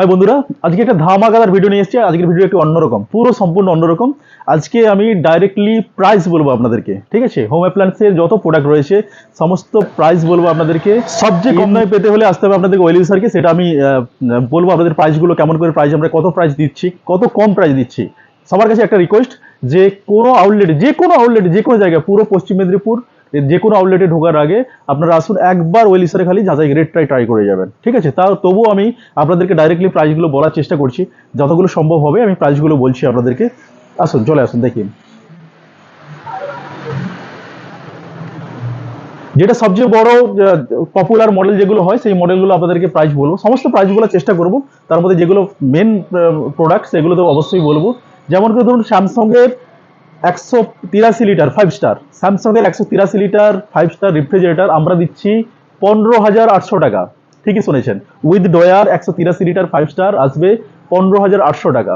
High বন্ধুরা আজকে একটা ধামাকাদার ভিডিও নিয়ে এসেছি আজকের ভিডিও একটু অন্যরকম পুরো সম্পূর্ণ অন্যরকম। আজকে আমি ডাইরেক্টলি প্রাইস বলব আপনাদেরকে ঠিক আছে? হোম অ্যাপ্লায়েন্সের যত প্রোডাক্ট রয়েছে সমস্ত প্রাইস বলব আপনাদেরকে। সবচেয়ে কম দামে পেতে হলে আসতে হবে আপনাদেরকে ওয়েল ইউসারকে সেটা আমি আহ, বলব আপনাদের প্রাইসগুলো কেমন করে প্রাইস আমরা কত প্রাইস দিচ্ছি কত কম প্রাইস দিচ্ছি। সবার কাছে একটা রিকোয়েস্ট যে কোনো আউটলেট যে কোনো আউটলেট যে কোনো জায়গায় পুরো পশ্চিম মেদিনীপুর যে কোনো আউটলেটে ঢোকার আগে আপনারা আসুন একবার ওয়েল ইসারে খালি যাচাই রেটটাই ট্রাই করে যাবেন। ঠিক আছে? তাও তবুও আমি আপনাদেরকে ডাইরেক্টলি প্রাইসগুলো বলার চেষ্টা করছি। যতগুলো সম্ভব হবে, আমি প্রাইসগুলো বলছি আপনাদেরকে। আসুন, চলে আসুন, দেখি। যেটা সবচেয়ে বড় পপুলার মডেল যেগুলো হয়, সেই মডেলগুলো আপনাদেরকে প্রাইস বলব। সমস্ত প্রাইসগুলো চেষ্টা করব। তার মধ্যে যেগুলো মেন প্রোডাক্ট সেগুলো তো অবশ্যই বলব। যেমন করে ধরুন স্যামসংয়ের একশো তিরাশি লিটার ফাইভ স্টার স্যামসাংয়ের একশো তিরাশি লিটার ফাইভ স্টার রেফ্রিজারেটার আমরা দিচ্ছি পনেরো হাজার আটশো টাকা। ঠিকই শুনেছেন। উইথ ডয়ার একশো তিরাশি লিটার ফাইভ স্টার আসবে পনেরো হাজার আটশো টাকা।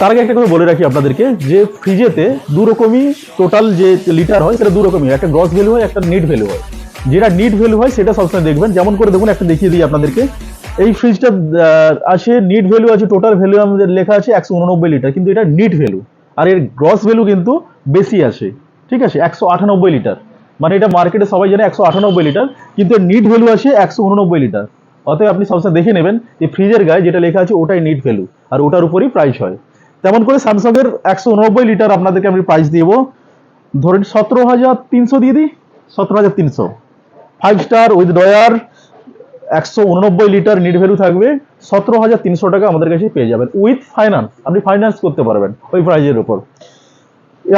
তার আগে একটা কথা বলে রাখি আপনাদেরকে যে ফ্রিজেতে দু রকমই টোটাল যে লিটার হয় সেটা দু রকমই একটা গ্রস ভ্যালু হয় একটা নেট ভ্যালু হয়। যেটা নিট ভ্যালু হয় সেটা সবসময় দেখবেন। যেমন করে দেখুন, একটা দেখিয়ে দিই আপনাদেরকে। এই ফ্রিজটা আছে নিট ভ্যালু আছে টোটাল ভ্যালু আমাদের লেখা আছে একশো উননব্বই লিটার কিন্তু এটা নিট ভ্যালু আর এর গ্রস ভ্যালু কিন্তু বেশি আছে ঠিক আছে? একশো আটানব্বই লিটার মানে এটা মার্কেটে সবাই জানে একশো আটানব্বই লিটার কিন্তু এর নিট ভ্যালু আছে একশো উননব্বই লিটার অতএব আপনি সবসময় দেখে নেবেন যে ফ্রিজের গায়ে যেটা লেখা আছে ওটাই নিট ভ্যালু আর ওটার উপরই প্রাইস হয়। তেমন করে স্যামসাংয়ের একশো উননব্বই লিটার আপনাদেরকে আমি প্রাইস দিব। ধরেন সতেরো হাজার তিনশো দিয়ে দিই, সতেরো হাজার তিনশো। ফাইভ স্টার উইথ ডয়ার একশো উননব্বই লিটার নিট ভ্যালু থাকবে, সতেরো হাজার তিনশো টাকা আমাদের কাছে পেয়ে যাবেন। উইথ ফাইন্যান্স আপনি ফাইন্যান্স করতে পারবেন ওই প্রাইজের উপর।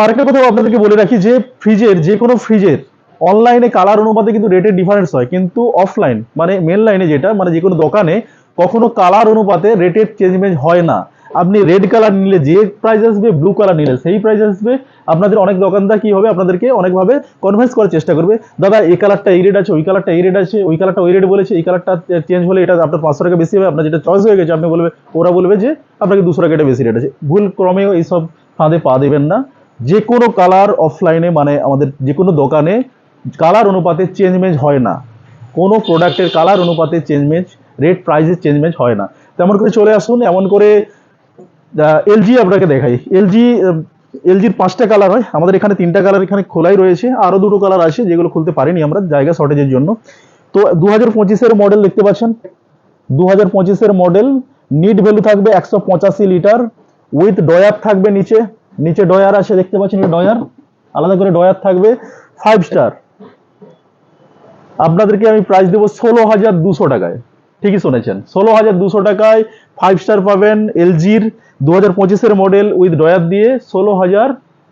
আর একটা কথা আপনাদেরকে বলে রাখি যে ফ্রিজের যে কোনো ফ্রিজের অনলাইনে কালার অনুপাতে কিন্তু রেটের ডিফারেন্স হয়। কিন্তু অফলাইন মানে মেন লাইনে যেটা মানে যে কোনো দোকানে কখনো কালার অনুপাতে রেটের চেঞ্জমেন্ট হয় না। আপনি রেড কালার নিলে, যে প্রাইস আসবে ব্লু কালার নিলে, সেই প্রাইস আসবে। আপনাদের অনেক দোকানদার কি হবে? আপনাদেরকে অনেকভাবে কনভিন্স করার চেষ্টা করবে। দাদা, এই কালারটা এই রেড আছে, ওই কালারটা এই রেড আছে, ওই কালারটা ওই রেট বলেছে, এই কালারটা চেঞ্জ হলে এটা আপনার পাঁচশো টাকা বেশি হবে। আপনার যেটা চয়েস হয়ে গেছে, আপনি বলবে, ওরা বলবে যে আপনাকে দুশো টাকা বেশি রেট আছে। ভুল ক্রমেও এইসব ফাঁদে পা দেবেন না। যে কোনো কালার অফলাইনে মানে আমাদের যে কোনো দোকানে কালার অনুপাতে চেঞ্জমেন্ট হয় না। কোনো প্রোডাক্টের কালার অনুপাতে চেঞ্জমেন্ট রেট প্রাইসের চেঞ্জমেন্ট হয় না। তেমন করে চলে আসুন, এমন করে এলজি আপনাকে দেখাই। এলজি এলজির পাঁচটা কালার হয়। আমাদের এখানে তিনটা কালার এখানে খোলাই রয়েছে। আরও দুটো কালার আছে যেগুলো খুলতে পারিনি আমরা, জায়গা শর্টেজের জন্য। তো দু হাজার পঁচিশের মডেল দেখতে পাচ্ছেন? দু হাজার পঁচিশের মডেল নিট ভ্যালু থাকবে একশো পঁচাশি লিটার উইথ ডয়ার থাকবে নিচে। নিচে ডয়ার আছে, দেখতে পাচ্ছেন ডয়ার। আলাদা করে ডয়ার থাকবে ফাইভ স্টার আপনাদেরকে আমি প্রাইস দেবো ষোলো হাজার দুশো টাকায়। ঠিকই শুনেছেন। ষোলো হাজার দুশো টাকায় ফাইভ স্টার পাবেন এলজির দু হাজার পঁচিশের মডেল উইথ ডয়ার দিয়ে ষোলো হাজার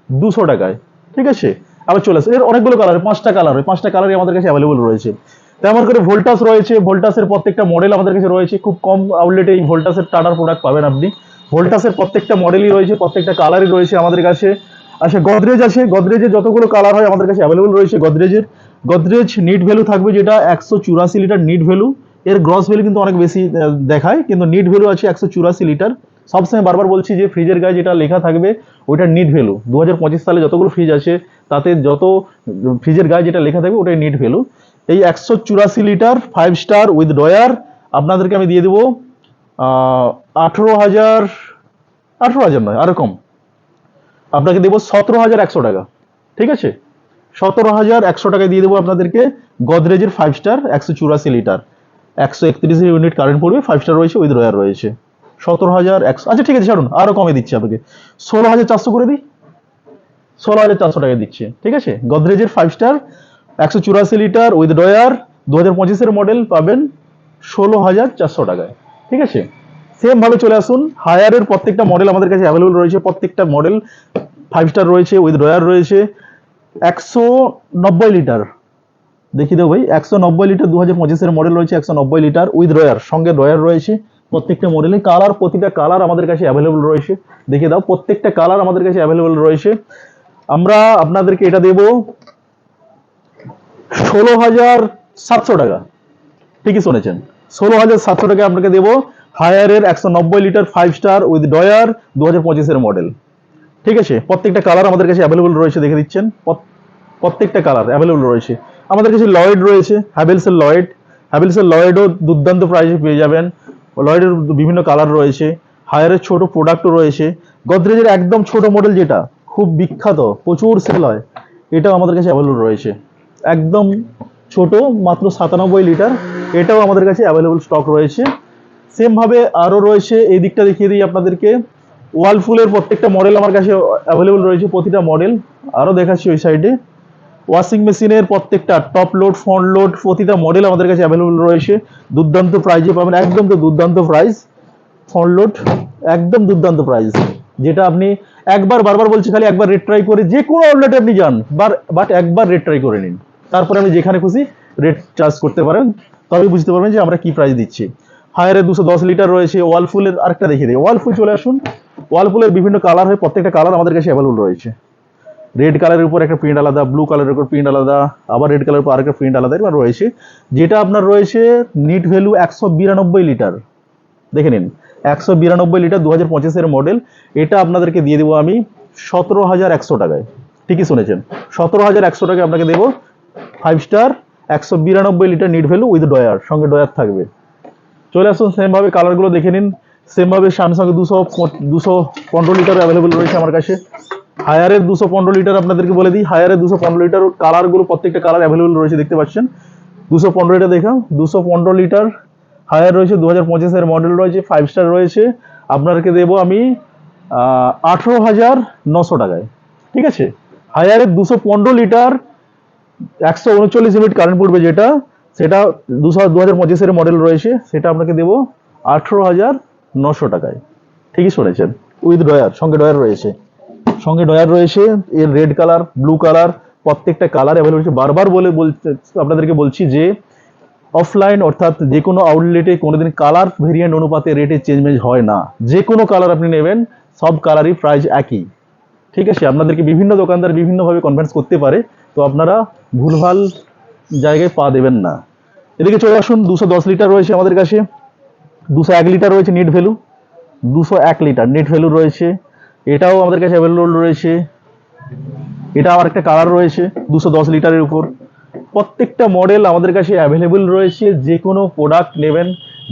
দুশো টাকায়। ঠিক আছে? আবার চলে আসে এর অনেকগুলো কালার পাঁচটা কালার পাঁচটা কালারই আমাদের কাছে অ্যাভেলেবল রয়েছে। তেমন করে ভোল্টাস রয়েছে। ভোল্টাসের প্রত্যেকটা মডেল আমাদের কাছে রয়েছে। খুব কম আউটলেটে এই ভোল্টাসের টাটার প্রোডাক্ট পাবেন আপনি। ভোল্টাসের প্রত্যেকটা মডেলই রয়েছে, প্রত্যেকটা কালারই রয়েছে আমাদের কাছে। আচ্ছা গদরেজ আছে। গদরেজের যতগুলো কালার হয় আমাদের কাছে অ্যাভেলেবল রয়েছে গদরেজের গদরেজ নিট ভ্যালু থাকবে যেটা একশো চুরাশি লিটার নিট ভ্যালু এর গ্রস ভ্যালু কিন্তু অনেক বেশি দেখায়, কিন্তু নিট ভ্যালু আছে একশো চুরাশি লিটার সবসময় বারবার বলছি যে ফ্রিজের গায়ে যেটা লেখা থাকবে ওইটা নিট ভ্যালু দু হাজার পঁচিশ সালে যতগুলো ফ্রিজ আছে, তাতে যত ফ্রিজের গায়ে যেটা লেখা থাকবে, ওটাই নিট ভ্যালু এই একশো চুরাশি litre five star with drawer আপনাদেরকে আমি দিয়ে দেবো আঠেরো হাজার আঠেরো হাজার নয়, আরও কম। আপনাকে দেবো সতেরো হাজার একশো টাকা, ঠিক আছে? সতেরো হাজার একশো টাকায় দিয়ে দেবো আপনাদেরকে গদরেজের ফাইভ স্টার একশো চুরাশি লিটার একশো একত্রিশ ইউনিট কারেন্ট পড়বে ফাইভ স্টার রয়েছে উইথ রয়ার রয়েছে। সতেরো হাজার একশো আচ্ছা ঠিক আছে, ছাড়ুন, আরও কমে দিচ্ছি আপনাকে। ষোলো হাজার চারশো করে দিই? ষোলো হাজার চারশো টাকা দিচ্ছে, ঠিক আছে? গদরেজের ফাইভ স্টার একশো চুরাশি লিটার উইথ ডয়ার দু হাজার পঁচিশের মডেল পাবেন ষোলো হাজার চারশো টাকায়, ঠিক আছে? সেম ভাবে চলে আসুন হায়ারের প্রত্যেকটা মডেল আমাদের কাছে অ্যাভেলেবল রয়েছে, প্রত্যেকটা মডেল ফাইভ স্টার রয়েছে উইথ ডয়ার রয়েছে, একশো নব্বই লিটার দেখি দেবো ভাই। একশো নব্বই লিটার দু হাজার মডেল রয়েছে একশো নব্বই লিটার উইথ রয়ার সঙ্গে রয়ার রয়েছে। প্রত্যেকটা মডেলে কালার প্রতিটা কালার আমাদের কাছে অ্যাভেলেবল রয়েছে। দেখিয়ে দাও, প্রত্যেকটা কালার আমাদের কাছে অ্যাভেলেবল রয়েছে। আমরা আপনাদেরকে এটা দেব ষোলো হাজার সাতশো টাকা। ঠিকই শুনেছেন। ষোলো হাজার সাতশো টাকা আপনাকে দেবো হায়ারের একশো নব্বই litre five star with drawer দু হাজার পঁচিশের মডেল ঠিক আছে? প্রত্যেকটা কালার আমাদের কাছে অ্যাভেলেবল রয়েছে, দেখে দিচ্ছেন। প্রত্যেকটা কালার অ্যাভেলেবল রয়েছে। আমাদের কাছে লয়েড রয়েছে হ্যাভেলসের লয়েড হ্যাভেলসের লয়েডও দুর্দান্ত প্রাইসে পেয়ে যাবেন। লয়েডের বিভিন্ন কালার রয়েছে হায়ারের ছোট প্রোডাক্টও রয়েছে। গদরেজের একদম ছোট মডেল যেটা, খুব বিখ্যাত, প্রচুর সেল হয়। এটাও আমাদের কাছে অ্যাভেলেবল রয়েছে। একদম ছোট, মাত্র সাতানব্বই লিটার। এটাও আমাদের কাছে অ্যাভেলেবল স্টক রয়েছে। সেম ভাবে আরও রয়েছে, এই দিকটা দেখিয়ে দিই আপনাদেরকে। ওয়ালফুলের প্রত্যেকটা মডেল আমার কাছে অ্যাভেলেবল রয়েছে, প্রতিটা মডেল আরও দেখাচ্ছি ওই সাইডে ওয়াশিং মেশিনের প্রত্যেকটা টপ লোড ফ্রন্ট লোড প্রতিটা মডেল আমাদের কাছে অ্যাভেলেবল রয়েছে। দুর্দান্ত প্রাইজে পাবেন, একদম তো দুর্দান্ত প্রাইস ফ্রন্ট লোড একদম দুর্দান্ত প্রাইস যেটা আপনি একবার, বারবার বলছি, খালি একবার রেট ট্রাই করে যে কোনো আউটলেটে আপনি যান, বার বাট একবার রেট ট্রাই করে নিন। তারপরে আপনি যেখানে খুশি রেট চার্জ করতে পারেন। তবে বুঝতে পারবেন যে আমরা কি প্রাইস দিচ্ছি। হায়ারে দুশো দশ লিটার রয়েছে ওয়ালফুলের আরেকটা দেখিয়ে দিই। ওয়ালফুল চলে আসুন। ওয়ালফুলের বিভিন্ন কালার হয় প্রত্যেকটা কালার আমাদের কাছে অ্যাভেলেবল রয়েছে। রেড কালারের উপর একটা প্রিন্ট আলাদা ব্লু কালারের উপর প্রিন্ট আলাদা, আবার রেড কালারের উপর আরেকটা প্রিন্ট আলাদা, এবার রয়েছে, যেটা আপনার রয়েছে নিট ভ্যালু একশো বিরানব্বই লিটার দেখে নিন, একশো বিরানব্বই লিটার দু হাজার পঁচিশের মডেল এটা আপনাদেরকে দিয়ে দেবো আমি সতেরো হাজার একশো টাকায়। ঠিকই শুনেছেন, সতেরো হাজার একশো টাকায় আপনাকে দেবো ফাইভ স্টার একশো বিরানব্বই litre net value with drawer সঙ্গে ডয়ার থাকবে। চলে আসুন সেমভাবে কালারগুলো দেখে নিন সেমভাবে স্যামসাং দুশো দুশো পনেরো লিটার অ্যাভেলেবল রয়েছে আমার কাছে। হায়ারের দুশো পনেরো লিটার আপনাদেরকে বলে দিই। হায়ারের দুশো পনেরো লিটার কালারগুলো প্রত্যেকটা কালার অ্যাভেলেবল রয়েছে, দেখতে পাচ্ছেন? দুশো পনেরো লিটার দেখাও। দুশো পনেরো লিটার হায়ার রয়েছে দু হাজার পঁচিশের মডেল রয়েছে ফাইভ স্টার রয়েছে। আপনাদেরকে দেবো আমি আঠেরো হাজার নশো টাকায়। ঠিক আছে? হায়ারের দুশো পনেরো লিটার একশো উনচল্লিশ ইউনিট কারেন্ট পড়বে যেটা, সেটা দুশো দু পঁচিশের মডেল রয়েছে, সেটা আপনাকে দেবো আঠেরো হাজার নশো টাকায়। ঠিকই শুনেছেন? উইথ ডয়ার সঙ্গে ডয়ার রয়েছে। সঙ্গে ডয়ার রয়েছে, এর রেড কালার ব্লু কালার প্রত্যেকটা কালার অ্যাভেলেবল রয়েছে। বারবার বলে বলতে, আপনাদেরকে বলছি যে অফলাইন অর্থাৎ যে কোনো আউটলেটে কোনোদিন কালার ভেরিয়েন্ট অনুপাতে রেটে চেঞ্জমেজ হয় না। যে কোনো কালার আপনি নেবেন, সব কালারই প্রাইস একই। ঠিক আছে? আপনাদেরকে বিভিন্ন দোকানদার বিভিন্নভাবে কনভিন্স করতে পারে, তো আপনারা ভুলভাল জায়গায় পা দেবেন না। এদিকে চলে আসুন, দুশো দশ লিটার রয়েছে আমাদের কাছে। দুশো এক লিটার রয়েছে নেট ভ্যালু দুশো এক লিটার নেট ভ্যালু রয়েছে। এটাও আমাদের কাছে অ্যাভেলেবল রয়েছে। এটা আমার একটা কালার রয়েছে, দুশো দশ লিটারের উপর। প্রত্যেকটা মডেল আমাদের কাছে অ্যাভেলেবল রয়েছে, যে কোনো প্রোডাক্ট নেবেন।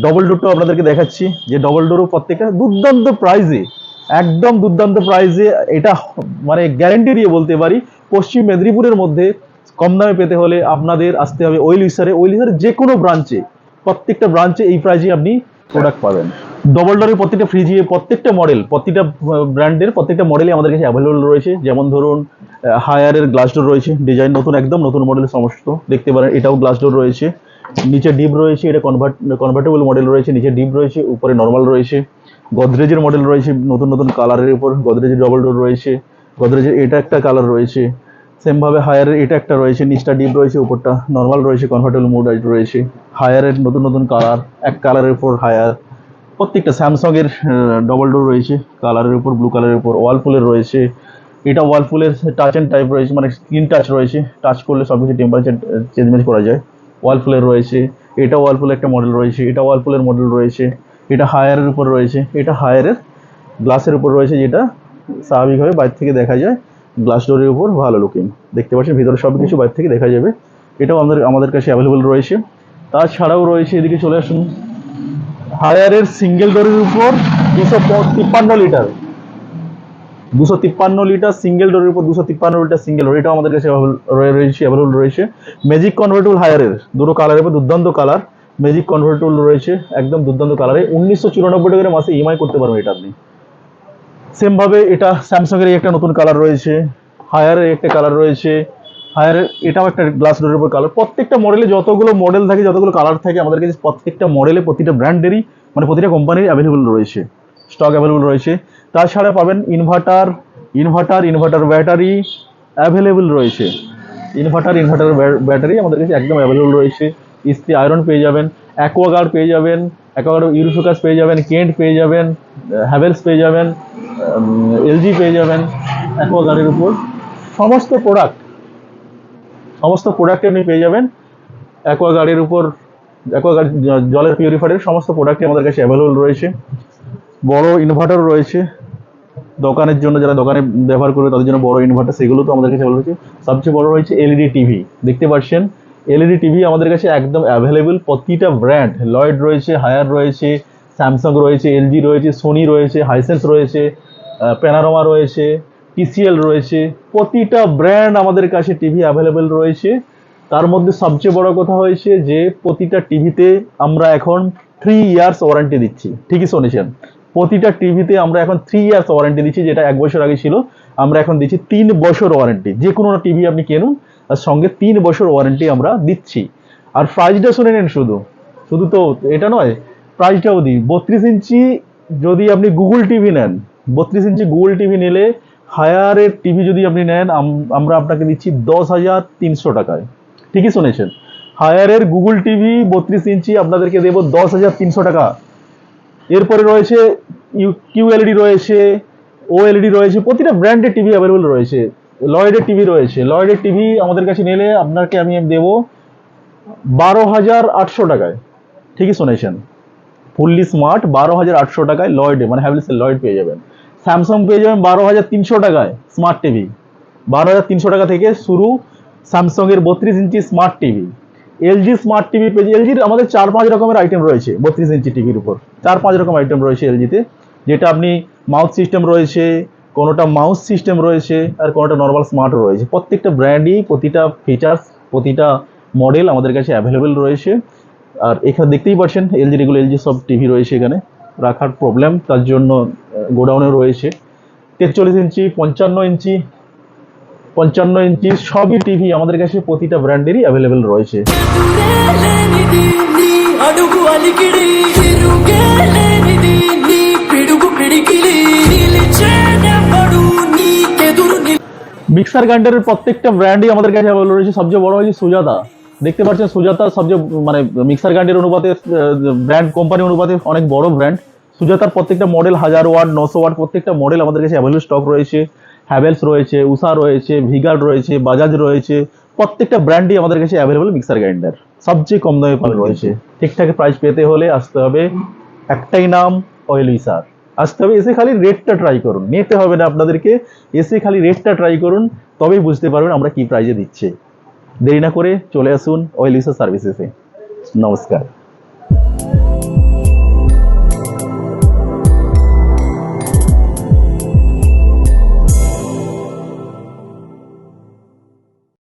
ডবল ডোরটাও আপনাদেরকে দেখাচ্ছি, যে ডবল ডোরও প্রত্যেকটা দুর্দান্ত প্রাইজে একদম দুর্দান্ত প্রাইজে এটা মানে গ্যারেন্টি দিয়ে বলতে পারি, পশ্চিম মেদিনীপুরের মধ্যে কম দামে পেতে হলে আপনাদের আসতে হবে ওয়েল ইসারে ওয়েল ইসারে যে কোনো ব্রাঞ্চে প্রত্যেকটা ব্রাঞ্চে এই প্রাইজে আপনি প্রোডাক্ট পাবেন। ডবল ডোরের প্রত্যেকটা ফ্রিজে প্রত্যেকটা মডেল প্রত্যেকটা ব্র্যান্ডের প্রত্যেকটা মডেলই আমাদের কাছে অ্যাভেলেবল রয়েছে। যেমন ধরুন হায়ারের গ্লাস ডোর রয়েছে ডিজাইন নতুন, একদম নতুন মডেলের সমস্ত। দেখতে পারেন, এটাও গ্লাস ডোর রয়েছে। নিচে ডিপ রয়েছে, এটা কনভার্ট কনভার্টেবল মডেল রয়েছে, নিচে ডিপ রয়েছে, উপরে নর্মাল রয়েছে। গদরেজের মডেল রয়েছে, নতুন নতুন কালারের উপর গদরেজের ডবল ডোর রয়েছে। গদরেজের এটা একটা কালার রয়েছে। সেমভাবে হায়ারের এটা একটা রয়েছে, নিচটা ডিপ রয়েছে, উপরটা নর্মাল রয়েছে কনভার্টেবল মোড রয়েছে। হায়ারের নতুন নতুন কালার এক কালারের উপর হায়ার প্রত্যেকটা স্যামসং এর ডবল ডোর রয়েছে কালারের উপর ব্লু কালারের উপর ওয়ালফুলের রয়েছে। এটা ওয়ালফুলের টাচ অ্যান্ড টাইপ রয়েছে মানে স্ক্রিন টাচ রয়েছে। টাচ করলে সব কিছু টেম্পারেচার চেঞ্জমেজ করা যায়। ওয়ালফুলের রয়েছে। এটা ওয়ালফুলের একটা মডেল রয়েছে। এটা ওয়ালফুলের মডেল রয়েছে। এটা হায়ারের উপর রয়েছে। এটা হায়ারের গ্লাসের উপর রয়েছে, যেটা স্বাভাবিকভাবে বাইরে থেকে দেখা যায়। গ্লাস ডোরের উপর ভালো লুকিং দেখতে পাচ্ছেন, ভিতরে সব কিছু বাইরে থেকে দেখা যাবে। এটাও আমাদের আমাদের কাছে অ্যাভেলেবল রয়েছে। তাছাড়াও রয়েছে, এদিকে চলে আসুন। হায়ারের সিঙ্গেল ডোরের উপর দুশো তিপ্পান্ন লিটার। দুশো তিপ্পান্ন লিটার সিঙ্গেল ডোরের উপর দুশো তিপ্পান্ন লিটার সিঙ্গেল ডোর। এটাও আমাদের কাছে রয়েছে অ্যাভেলেবল রয়েছে। ম্যাজিক কনভার্টেবল হায়ারের, দুটো কালারের উপর দুর্দান্ত কালার ম্যাজিক কনভার্টেবল রয়েছে, একদম দুর্দান্ত কালারে উনিশশো চুরানব্বই টাকা মাসে ইএমআই করতে পারবেন এটা আপনি। সেমভাবে এটা স্যামসাং এর একটা নতুন কালার রয়েছে। হায়ারের একটা কালার রয়েছে। হায়ারের এটাও একটা গ্লাস ডোরের উপর কালার প্রত্যেকটা মডেলে যতগুলো মডেল থাকে, যতগুলো কালার থাকে, আমাদের কাছে প্রত্যেকটা মডেলে প্রতিটা ব্র্যান্ডেরই মানে প্রতিটা কোম্পানির অ্যাভেলেবল রয়েছে স্টক অ্যাভেলেবল রয়েছে। তাছাড়া পাবেন inverter inverter inverter battery available রয়েছে। ইনভার্টার ইনভার্টার ব্যাটারি আমাদের কাছে একদম অ্যাভেলেবল রয়েছে। ইস্ত্রি আয়রন পেয়ে যাবেন অ্যাকোয়াগার্ড পেয়ে যাবেন অ্যাকোয়াগার্ড ইউরোফোকাস পেয়ে যাবেন, কেন্ট পেয়ে যাবেন হ্যাভেলস পেয়ে যাবেন এলজি পেয়ে যাবেন অ্যাকোয়াগার্ডের উপর। সমস্ত প্রোডাক্ট সমস্ত প্রোডাক্ট আপনি পেয়ে যাবেন। অ্যাকোয়াগার্ডের উপর অ্যাকোয়াগার্ড জলের পিউরিফায়ারের সমস্ত প্রোডাক্টই আমাদের কাছে অ্যাভেলেবল রয়েছে। বড় ইনভার্টার রয়েছে। দোকানের জন্য যারা দোকানে ব্যবহার করবে, তাদের জন্য বড় ইনভার্টার সেগুলো তো আমাদের কাছে রয়েছে। সবচেয়ে বড় রয়েছে এলইডি টিভি দেখতে পাচ্ছেন? এলইডি টিভি আমাদের কাছে একদম অ্যাভেলেবেল প্রতিটা ব্র্যান্ড লয়েড রয়েছে হায়ার রয়েছে স্যামসাং রয়েছে এলজি রয়েছে সোনি রয়েছে হাইসেন্স রয়েছে প্যানারোমা রয়েছে। টিসিএল রয়েছে, প্রতিটা ব্র্যান্ড আমাদের কাছে টিভি অ্যাভেলেবেল রয়েছে। তার মধ্যে সবচেয়ে বড় কথা হয়েছে যে, প্রতিটা টিভিতে আমরা এখন থ্রি ইয়ার্স ওয়ারেন্টি দিচ্ছি। ঠিকই শুনেছেন? প্রতিটা টিভিতে আমরা এখন থ্রি ইয়ার্স ওয়ারেন্টি দিচ্ছি, যেটা এক বছর আগে ছিল। আমরা এখন দিচ্ছি তিন বছর ওয়ারেন্টি যে কোনো টিভি আপনি কিনুন, তার সঙ্গে তিন বছর ওয়ারেন্টি আমরা দিচ্ছি। আর প্রাইসটা শুনে নেন শুধু। শুধু তো এটা নয় প্রাইসটাও দিই। বত্রিশ ইঞ্চি যদি আপনি গুগল টিভি নেন, বত্রিশ ইঞ্চি গুগল টিভি নিলে হায়ারের টিভি যদি আপনি নেন, আম- আমরা আপনাকে দিচ্ছি দশ হাজার তিনশো টাকায়। ঠিকই শুনেছেন। হায়ারের গুগল টিভি বত্রিশ ইঞ্চি, আপনাদেরকে দেবো দশ হাজার তিনশো টাকা। এরপরে রয়েছে কিউএলইডি রয়েছে ওএলইডি রয়েছে, প্রতিটা ব্র্যান্ডের টিভি অ্যাভেলেবল রয়েছে। লয়েডের টিভি রয়েছে। লয়েডের টিভি আমাদের কাছে নিলে আপনাকে আমি দেবো বারো হাজার আটশো টাকায়। ঠিকই শুনেছেন। ফুললি স্মার্ট বারো হাজার আটশো টাকায় লয়েডে মানে হ্যাভেলসের লয়েড পেয়ে যাবেন। স্যামসাং পেয়ে যাবেন বারো হাজার তিনশো টাকায় স্মার্ট টিভি বারো হাজার তিনশো টাকা থেকে শুরু স্যামসাং এর বত্রিশ inch smart TV LG smart TV পেয়ে এলজির আমাদের চার পাঁচ রকমের আইটেম রয়েছে বত্রিশ ইঞ্চি টিভির উপর। চার পাঁচ রকম আইটেম রয়েছে এলজিতে যেটা আপনি মাউথ সিস্টেম রয়েছে, কোনোটা মাউস সিস্টেম রয়েছে, আর কোনোটা নর্মাল স্মার্ট রয়েছে। প্রত্যেকটা ব্র্যান্ডই প্রতিটা ফিচার্স প্রতিটা মডেল আমাদের কাছে অ্যাভেলেবেল রয়েছে। আর এখানে দেখতেই পাচ্ছেন এলজি এগুলো এলজি সব টিভি রয়েছে এখানে। রাখার প্রবলেম তার জন্য গোডাউনে রয়েছে। তেচল্লিশ ইঞ্চি, পঞ্চান্ন ইঞ্চি পঞ্চান্ন ইঞ্চি, সবই টিভি আমাদের কাছে প্রতিটা ব্র্যান্ডেরই অ্যাভেলেবেল রয়েছে। মিক্সার গ্রাইন্ডারের প্রত্যেকটা ব্র্যান্ডই আমাদের কাছে অ্যাভেলেবল রয়েছে। সবচেয়ে বড় হয়েছে সুজাতা। দেখতে পাচ্ছেন সুজাতা সবচেয়ে মানে মিক্সার গ্রাইন্ডের অনুপাতে ব্র্যান্ড কোম্পানি অনুপাতে অনেক বড় ব্র্যান্ড সুজাতার প্রত্যেকটা মডেল হাজার ওয়াট নশো ওয়াট প্রত্যেকটা মডেল আমাদের কাছে অ্যাভেলেবল স্টক রয়েছে। হ্যাভেলস রয়েছে উষা রয়েছে ভিগার্ড রয়েছে বাজাজ রয়েছে। প্রত্যেকটা ব্র্যান্ডই আমাদের কাছে অ্যাভেলেবল মিক্সার গ্রাইন্ডার সবচেয়ে কম দামে পাল রয়েছে। ঠিকঠাক প্রাইস পেতে হলে আসতে হবে। একটাই নাম অয়েল উইসার আসতে হবে এসে খালি রেটটা ট্রাই করুন। নিতে হবে না আপনাদেরকে। এসে খালি রেটটা ট্রাই করুন তবেই বুঝতে পারবেন আমরা কি প্রাইজে দিচ্ছি। দেরি না করে চলে আসুন অয়েল উইসার সার্ভিসেসে নমস্কার।